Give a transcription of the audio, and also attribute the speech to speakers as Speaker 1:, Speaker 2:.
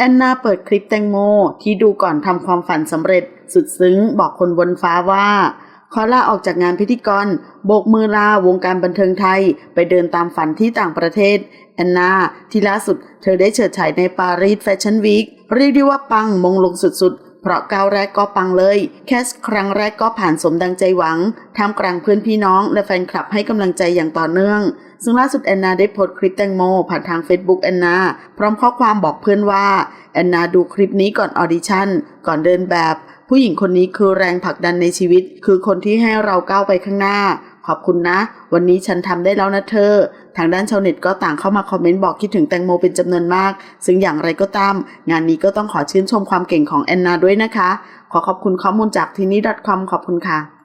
Speaker 1: แอนนาเปิดคลิปแตงโม ที่ดูก่อนทำความฝันสำเร็จ สุดซึ้งบอกคนบนฟ้าว่า ขอลาออกจากงานพิธีกร โบกมือลาวงการบันเทิงไทย ไปเดินตามฝันที่ต่างประเทศ แอนนา ที่ล่าสุด เธอได้เฉิดฉายในปารีสแฟชั่นวีคเรียกได้ว่าปังมงลงสุดๆ เพราะก้าวแรกก็ปังเลย แค่ครั้งแรกก็ผ่านสมดังใจหวังท่ามกลางเพื่อนพี่น้องและแฟนคลับให้กำลังใจอย่างต่อเนื่อง ซึ่งล่าสุดแอนนาได้โพสต์คลิปแตงโม ผ่านทาง Facebook แอนนาพร้อมข้อความบอกเพื่อนว่าแอนนาดูคลิปนี้ก่อนออดิชั่นก่อนเดินแบบ ผู้หญิงคนนี้คือแรงผลักดันในชีวิต คือคนที่ให้เราก้าวไปข้างหน้า ขอบคุณนะ วันนี้ฉันทำได้แล้วนะเธอ ทางด้านชาวเน็ตก็ต่างเข้ามาคอมเมนต์บอกคิดถึงแตงโมเป็นจำนวนมาก ซึ่งอย่างไรก็ตาม งานนี้ก็ต้องขอชื่นชมความเก่งของแอนนาด้วยนะคะ ขอขอบคุณข้อมูลจากทีนี้ .com ขอบคุณค่ะ